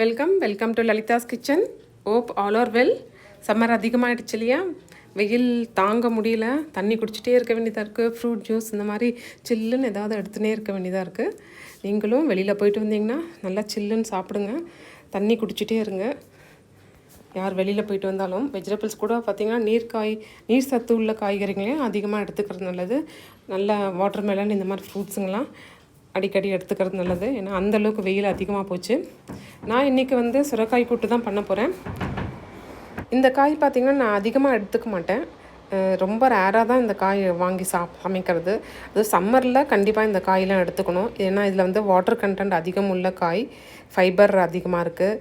Welcome welcome to Lalitha's kitchen hope all are well summer அதிகமாகிடுச்சு இல்லையா? வெயில் தாங்க முடியல. தண்ணி குடிச்சிட்டே இருக்க வேண்டியதாக இருக்குது ஃப்ரூட் ஜூஸ் இந்த மாதிரி சில்லுன்னு ஏதாவது எடுத்துனே இருக்க வேண்டியதாக இருக்குது நீங்களும் வெளியில் போயிட்டு வந்தீங்கன்னா நல்லா சில்லுன்னு சாப்பிடுங்க. தண்ணி குடிச்சிட்டே இருங்க. யார் வெளியில் போயிட்டு வந்தாலும் வெஜிடபிள்ஸ் கூட பார்த்திங்கன்னா நீர்க்காய் நீர் சத்து உள்ள காய்கறிகளையும் அதிகமாக எடுத்துக்கிறது நல்லது. நல்ல வாட்டர் மெலன் இந்த மாதிரி ஃப்ரூட்ஸுங்கெல்லாம் அடிக்கடி எடுத்துக்கிறது நல்லது. ஏன்னா அந்தளவுக்கு வெயில் அதிகமாக போச்சு. நான் இன்றைக்கி வந்து சுரக்காய் கூட்டு தான் பண்ண போகிறேன் இந்த காய் பார்த்திங்கன்னா நான் அதிகமாக எடுத்துக்க மாட்டேன். ரொம்ப ரேராக தான் இந்த காய் வாங்கி சாப் சமைக்கிறது. அது சம்மரில் கண்டிப்பாக இந்த காயெலாம் எடுத்துக்கணும். ஏன்னா இதில் வந்து வாட்டர் கண்டென்ட் அதிகம் உள்ள காய் ஃபைபர் அதிகமாக இருக்குது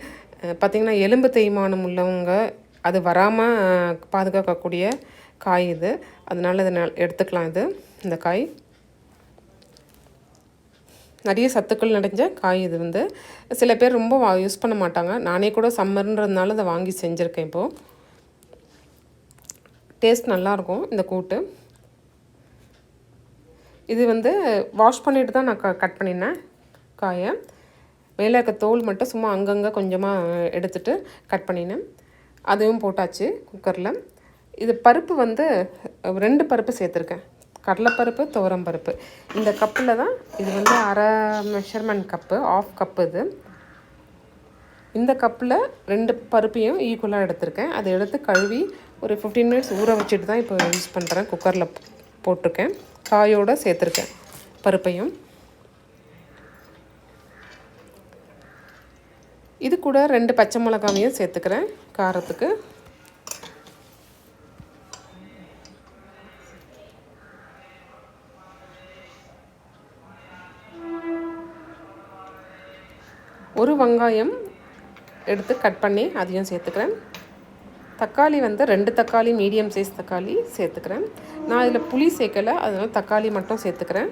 பார்த்திங்கன்னா எலும்பு தேய்மானம் உள்ளவங்க அது வராமல் பாதுகாக்கக்கூடிய காய் இது. அதனால் இதை ந- எடுத்துக்கலாம் இது இந்த காய். நிறைய சத்துக்கள் நிறைஞ்ச காய் இது வந்து சில பேர் ரொம்ப யூஸ் பண்ண மாட்டாங்க. நானே கூட சம்மர்ன்றதுனால அதை வாங்கி செஞ்சுருக்கேன் இப்போது டேஸ்ட் நல்லாயிருக்கும் இந்த கூட்டு. இது வந்து வாஷ் பண்ணிட்டு தான் நான் க கட் பண்ணினேன் காயை. மேலே இருக்க தோல் மட்டும் சும்மா அங்கங்கே கொஞ்சமாக எடுத்துட்டு கட் பண்ணினேன். அதுவும் போட்டாச்சு குக்கரில் இது பருப்பு வந்து ரெண்டு பருப்பு சேர்த்துருக்கேன். கடலைப்பருப்பு துவரம் பருப்பு இந்த கப்பில் தான் இது வந்து அரை மெஷர்மெண்ட் கப்பு ஆஃப் கப்பு இது. இந்த கப்பில் ரெண்டு பருப்பையும் ஈக்குவலாக எடுத்திருக்கேன். அதை எடுத்து கழுவி ஒரு ஃபிஃப்டீன் மினிட்ஸ் ஊற வச்சுட்டு தான் இப்போ யூஸ் பண்ணுறேன் குக்கரில் போட்டிருக்கேன். காயோடு சேர்த்துருக்கேன் பருப்பையும். இது கூட ரெண்டு பச்சை மிளகாவையும் சேர்த்துக்கிறேன். காரத்துக்கு ஒரு வெங்காயம் எடுத்து கட் பண்ணி அதையும் சேர்த்துக்கிறேன். தக்காளி வந்து ரெண்டு தக்காளி மீடியம் சைஸ் தக்காளி சேர்த்துக்கிறேன். நான் இதில் புளி சேர்க்கலை அதனால் தக்காளி மட்டும் சேர்த்துக்கிறேன்.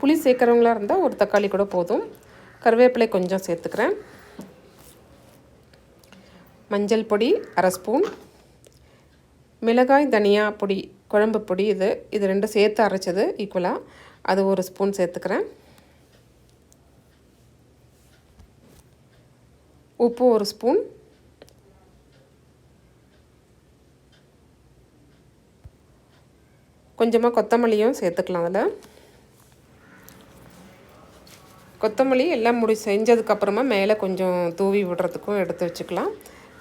புளி சேர்க்குறவங்களா இருந்தால் ஒரு தக்காளி கூட போதும். கருவேப்பிலை கொஞ்சம் சேர்த்துக்கிறேன். மஞ்சள் பொடி அரை ஸ்பூன். மிளகாய் தனியா பொடி குழம்பு பொடி இது இது ரெண்டும் சேர்த்து அரைச்சது ஈக்குவலாக அது ஒரு ஸ்பூன் சேர்த்துக்கிறேன். உப்பு ஒரு ஸ்பூன் கொஞ்சமாக கொத்தமல்லியும் சேர்த்துக்கலாம் அதில். கொத்தமல்லி எல்லாம் முடி செஞ்சதுக்கப்புறமா மேலே கொஞ்சம் தூவி விடுறதுக்கும் எடுத்து வச்சுக்கலாம்.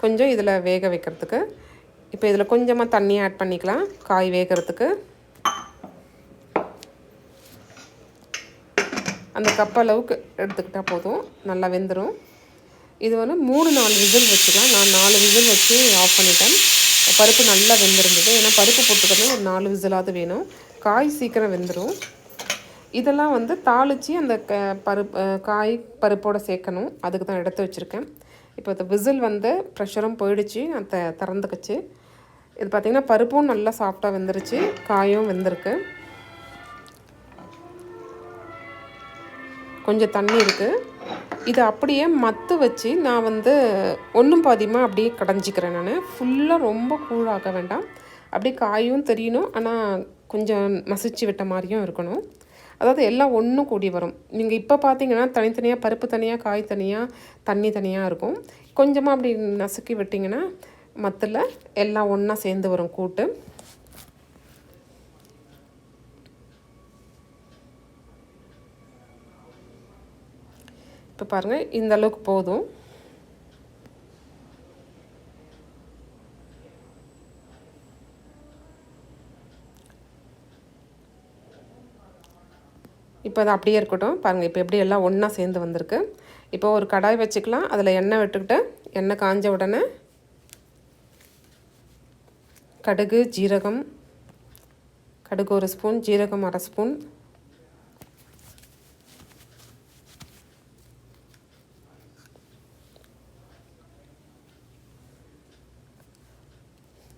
கொஞ்சம் இதில் வேக வைக்கிறதுக்கு. இப்போ இதில் கொஞ்சமாக தண்ணி ஆட் பண்ணிக்கலாம் காய் வேகிறதுக்கு. அந்த கப் அளவுக்கு எடுத்துக்கிட்டால் போதும். நல்லா வெந்துடும் இது வந்து மூணு நாலு விசில் வச்சுக்கலாம். நான் நாலு விசில் வச்சு ஆஃப் பண்ணிட்டேன். பருப்பு நல்லா வெந்திருந்தது. ஏன்னா பருப்பு போட்டுக்கிறது ஒரு நாலு விசிலாவது வேணும். காய் சீக்கிரம் வெந்துடும் இதெல்லாம் வந்து தாளித்து அந்த க பருப்பு காய் பருப்போடு சேர்க்கணும். அதுக்கு தான் எடுத்து வச்சுருக்கேன். இப்போ இந்த விசில் வந்து ப்ரெஷரும் போயிடுச்சு. நான் த திறந்துக்குச்சு. இது பார்த்திங்கன்னா பருப்பும் நல்லா சாஃப்டாக வெந்துருச்சு. காயும் வெந்திருக்கு. கொஞ்சம் தண்ணி இருக்குது இதை அப்படியே மத்து வச்சு நான் வந்து ஒன்றும் பாதியமாக அப்படியே கடைஞ்சிக்கிறேன் நான். ஃபுல்லாக ரொம்ப கூழாக வேண்டாம். அப்படியே காயும் தெரியணும். ஆனால் கொஞ்சம் மசிச்சு விட்ட மாதிரியும் இருக்கணும். அதாவது எல்லாம் ஒன்றும் கூடி வரும். நீங்கள் இப்போ பார்த்தீங்கன்னா தனித்தனியாக பருப்பு தனியாக காய் தனியாக தண்ணி தனியாக இருக்கும். கொஞ்சமாக அப்படி நசுக்கி விட்டிங்கன்னா மத்தில் எல்லாம் ஒன்றா சேர்ந்து வரும் கூட்டு. இப்போ பாருங்கள் இந்த அளவுக்கு போதும். இப்போ அது அப்படியே இருக்கட்டும். பாருங்கள் இப்போ எப்படி எல்லாம் ஒன்றா சேர்ந்து வந்திருக்கு. இப்போ ஒரு கடாய் வச்சுக்கலாம். அதில் எண்ணெய் விட்டுக்கிட்டு எண்ணெய் காஞ்ச உடனே கடுகு ஜீரகம் கடுகு ஒரு ஸ்பூன் ஜீரகம் அரை ஸ்பூன்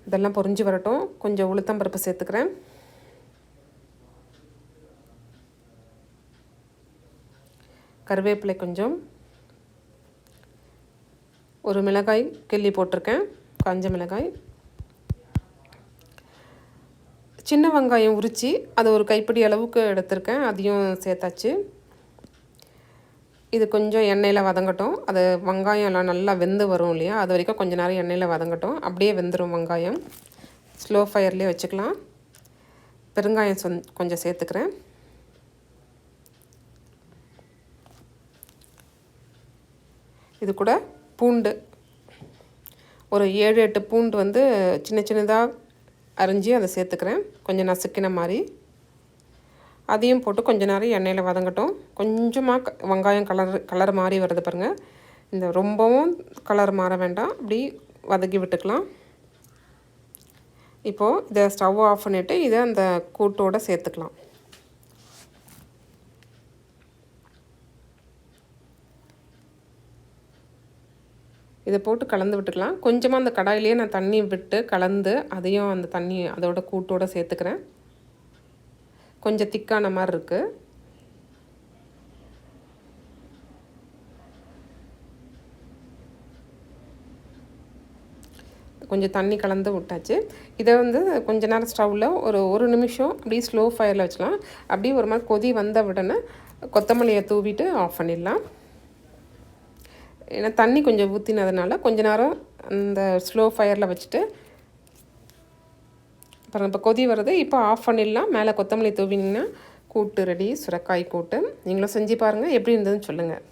இதெல்லாம் பொரிஞ்சு வரட்டும். கொஞ்சம் உளுத்தம் பருப்பு சேர்த்துக்கிறேன். கருவேப்பிலை கொஞ்சம். ஒரு மிளகாய் கிள்ளி போட்டிருக்கேன். காஞ்ச மிளகாய். சின்ன வெங்காயம் உரித்து அதை ஒரு கைப்பிடி அளவுக்கு எடுத்திருக்கேன். அதையும் சேர்த்தாச்சு. இது கொஞ்சம் எண்ணெயில் வதங்கட்டும். அது வெங்காயம் எல்லாம் நல்லா வெந்து வரும் இல்லையா? அது வரைக்கும் கொஞ்ச நேரம் எண்ணெயில் வதங்கட்டும். அப்படியே வெந்துடும் வெங்காயம். ஸ்லோ ஃபயர்லேயே வச்சுக்கலாம். பெருங்காயம் சொந் கொஞ்சம் சேர்த்துக்கிறேன். இது கூட பூண்டு. ஒரு ஏழு எட்டு பூண்டு வந்து சின்ன சின்னதாக அரிஞ்சு அதை சேர்த்துக்கிறேன். கொஞ்சம் நசுக்கின மாதிரி. அதையும் போட்டு கொஞ்ச நேரம் எண்ணெயில் வதங்கட்டும். கொஞ்சமாக வெங்காயம் கலர் கலர் மாறி வருது பாருங்கள் இந்த ரொம்பவும் கலர் மாற வேண்டாம். அப்படி வதக்கி விட்டுக்கலாம். இப்போது இதை ஸ்டவ் ஆஃப் பண்ணிவிட்டு இதை அந்த கூட்டோடு சேர்த்துக்கலாம். இதை போட்டு கலந்து விட்டுக்கலாம். கொஞ்சமாக அந்த கடாயிலேயே நான் தண்ணி விட்டு கலந்து அதையும் அந்த தண்ணி அதோட கூட்டோட சேர்த்துக்கிறேன். கொஞ்சம் திக்கான மாதிரி இருக்குது கொஞ்சம் தண்ணி கலந்து விட்டாச்சு. இதை வந்து கொஞ்ச நேரம் ஸ்டவ்வில் ஒரு ஒரு நிமிஷம் அப்படியே ஸ்லோ ஃபயரில் வச்சுக்கலாம். அப்படியே ஒரு மாதிரி கொதி வந்த உடனே கொத்தமல்லியை தூவிட்டு ஆஃப் பண்ணிடலாம். ஏன்னா தண்ணி கொஞ்சம் ஊற்றினதுனால கொஞ்ச நேரம் அந்த ஸ்லோ ஃபயரில் வச்சுட்டு அப்புறம் இப்போ கொதி வருது இப்போ ஆஃப் பண்ணிடலாம். மேலே கொத்தமல்லி தூவினீங்கன்னா கூட்டு ரெடி சுரக்காய் கூட்டு. நீங்களும் செஞ்சு பாருங்கள் எப்படி இருந்ததுன்னு சொல்லுங்கள்